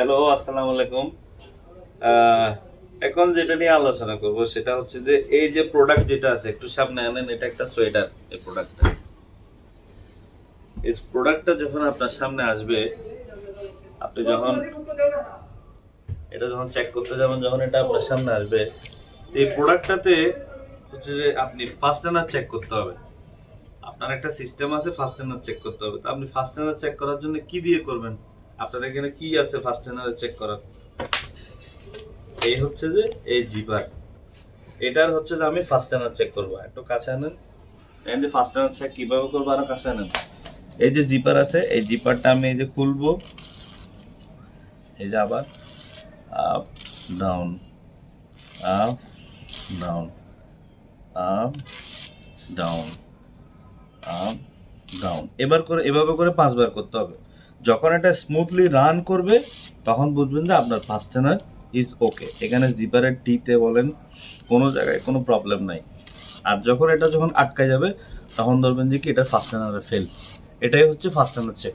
Hello আসসালামু আলাইকুম। এখন যেটা নিয়ে আলোচনা করব সেটা হচ্ছে যে এই যে প্রোডাক্ট যেটা আছে, একটু সামনে আনেন, এটা একটা সোয়েটার এই প্রোডাক্টটা এই প্রোডাক্টটা যখন আপনার সামনে আসবে, আপনি যখন এটা যখন চেক করতে যাবেন, যখন এটা আপনার সামনে আসবে এই প্রোডাক্টটাতে হচ্ছে যে আপনি ফার্স্ট এনার চেক করতে হবে। আপনার একটা সিস্টেম আছে ফার্স্ট এনার চেক করতে হবে। তো আপনি ফার্স্ট এনার চেক করার জন্য কি দিয়ে করবেন? আপনার এখানে কি আছে ফার্স্ট এনারে চেক করার? এই হচ্ছে যে, এই জিপার এটার হচ্ছে যে আমি ফার্স্ট এনার চেক করব। একটু কাছে আনেন। এই যে ফার্স্ট এনার চেক কীভাবে করব আরও কাছে আনেন। এই যে জিপার আছে, এই জিপারটা আমি এই যে খুলবো। এই যে আবার up down up down up down up down এবার করে, এভাবে করে পাঁচবার করতে হবে। যখন এটা স্মুথলি রান করবে, তখন বুঝবেন যে আপনার ফাস্টেনার ইজ ওকে এখানে জিপারের টিতে বলেন, কোনো জায়গায় কোনো প্রবলেম নাই। আর যখন এটা যখন আটকায় যাবে, তখন ধরবেন যে কি এটা ফাস্টেনারে ফেল এটাই হচ্ছে ফাস্টেনার চেক